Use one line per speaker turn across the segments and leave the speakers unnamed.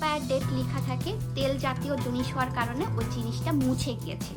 Expire date লেখা থাকে, তেল জাতীয় জিনিস হওয়ার কারণে ওই জিনিসটা মুছে গিয়েছে।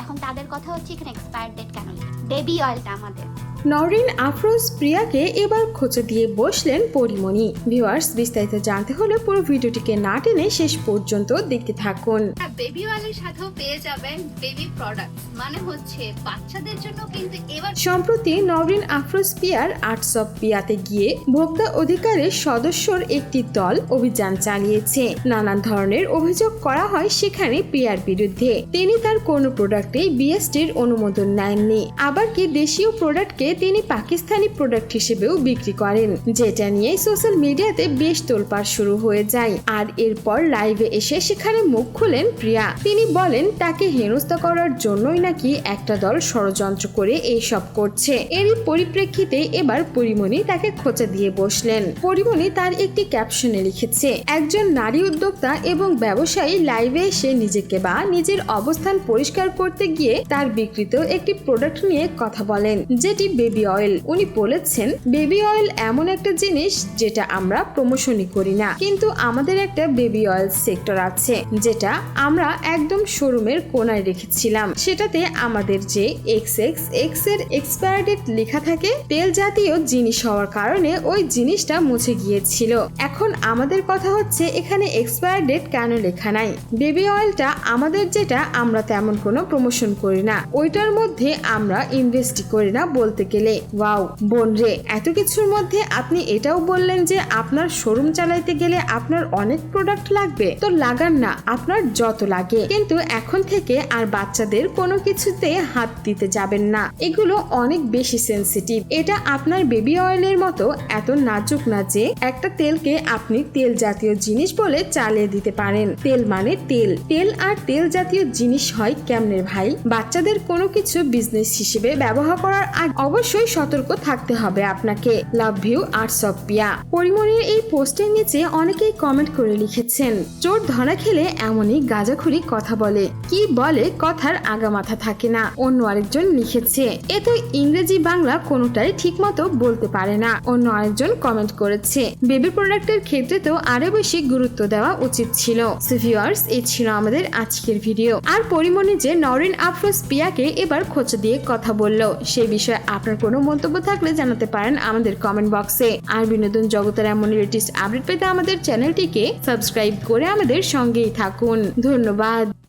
এখন তাদের কথা হচ্ছে এখানে এক্সপায়ার ডেট কেন বেবি অয়েলটা আমাদের।
নরিন আফরোজ প্রিয়াকে এবার খোঁচা দিয়ে বসলেন পরিমণি। ভিউয়ার্স বিস্তারিত জানতে হলে পুরো ভিডিওটিকে না টেনে শেষ পর্যন্ত দেখতে থাকুন।
বেবি অয়েলের সাথেও পেয়ে যাবেন বেবি প্রোডাক্ট মানে হচ্ছে বাচ্চাদের জন্য কিন্তু এবার
সম্প্রতি নরিন আফরোজ পিয়ার আর্টস অফ পিয়াতে গিয়ে ভোক্তা অধিকারের সদস্যর একটি দল অভিযান চালিয়েছে। নানান ধরনের অভিযোগ করা হয় সেখানে পিয়ার বিরুদ্ধে। তিনি তার কোনো প্রোডাক্টে বিএসটির অনুমোদন নেননি। আবার কি দেশীয় প্রোডাক্টকে তিনি পাকিস্তানি প্রোডাক্ট হিসেবেও বিক্রি করেন, যেটা নিয়ে সোশ্যাল মিডিয়াতে বেশ তোলপাড় শুরু হয়ে যায়। আর এরপর লাইভে এসে সেখানে মুখ খুলেন প্রিয়া। তিনি বলেন, তাকে হেনস্থা করার জন্যই নাকি একটা দল ষড়যন্ত্র করে এইসব করছে। এরই পরিপ্রেক্ষিতে এবার পরিমণি তাকে খোঁচা দিয়ে বসলেন। পরিমণি তার একটি ক্যাপশনে লিখেছে, একজন নারী উদ্যোক্তা এবং ব্যবসায়ী লাইভে এসে নিজেকে বা নিজের অবস্থান পরিষ্কার করতে গিয়ে তার বিকৃত একটি প্রোডাক্ট নিয়ে কথা বলেন, যেটি বেবি অয়েল। উনি বলেছেন, বেবি অয়েল এমন একটা জিনিস যেটা আমরা প্রমোশনই করি না। কিন্তু আমাদের একটা বেবি অয়েল সেক্টর আছে, যেটা আমরা একদম শোরুমের কোনায় রেখেছিলাম। সেটাতে আমাদের যে এক্স এক্স এক্সের এক্সপায়ার ডেট লেখা থাকে, তেল জাতীয় জিনিস হওয়ার কারণে ওই জিনিসটা মুছে গিয়েছিল। এখন আমাদের কথা হচ্ছে, এখানে এক্সপায়ার ডেট কেন লেখা নাই? বেবি অয়েলটা আমাদের যেটা, আমরা তেমন কোনো প্রমোশন করি না। ওইটার মধ্যে আমরা ইনভেস্ট করি না বলতে গেলে, ওয়াও, বোন রে, এত কিছুর মধ্যে আপনি এটাও বললেন যে আপনার শোরুম চালাইতে গেলে আপনার অনেক প্রোডাক্ট লাগবে। তো লাগান না, আপনার যত লাগে। কিন্তু এখন থেকে আর বাচ্চাদের কোনো কিছুতে হাত দিতে যাবেন না। এগুলো অনেক বেশি সেনসিটিভ এটা আপনার বেবি অয়েলের মতো এত নাজুক না যে একটা তেলকে আপনি তেল জাতীয় জিনিস বলে চালিয়ে দিতে পারেন। তেল মানে তেল। তেল আর তেল জাতীয় জিনিস হয় কেমনের ভাই? বাচ্চাদের কোনো কিছু বিজনেস হিসেবে ব্যবহার করার আগে অবশ্যই সতর্ক থাকতে হবে আপনাকে। লাভ ইউ আর পিয়া পরিমণির এই পোস্টের নিচে অনেকেই কমেন্ট করে লিখেছেন, চোর ধরা খেলে এমনই গাজাখুরি কথা বলে। কি বলে কথার আগা মাথা থাকে না। অন্য আরেকজন লিখেছে, এ তো ইংরেজি বাংলা কোনোটাই ঠিক মতো বলতে পারে না। অন্য আরেকজন কমেন্ট করেছে, বেবি প্রোডাক্টের ক্ষেত্রে তো আরও বেশি গুরুত্ব দেওয়া উচিত ছিল। ভিউয়ার্স এই ছিল আমাদের আজকের ভিডিও আর পরিমণি যে নরেন আফরোজ পিয়াকে এবার খোঁচা দিয়ে কথা বলল সেই বিষয়ে আপনার কোনো মন্তব্য থাকলে জানাতে পারেন আমাদের কমেন্ট বক্সে আর বিনোদন জগতের এমন লেটেস্ট আপডেট পেতে আমাদের চ্যানেলটিকে সাবস্ক্রাইব করে আমাদের সঙ্গেই থাকুন। ধন্যবাদ।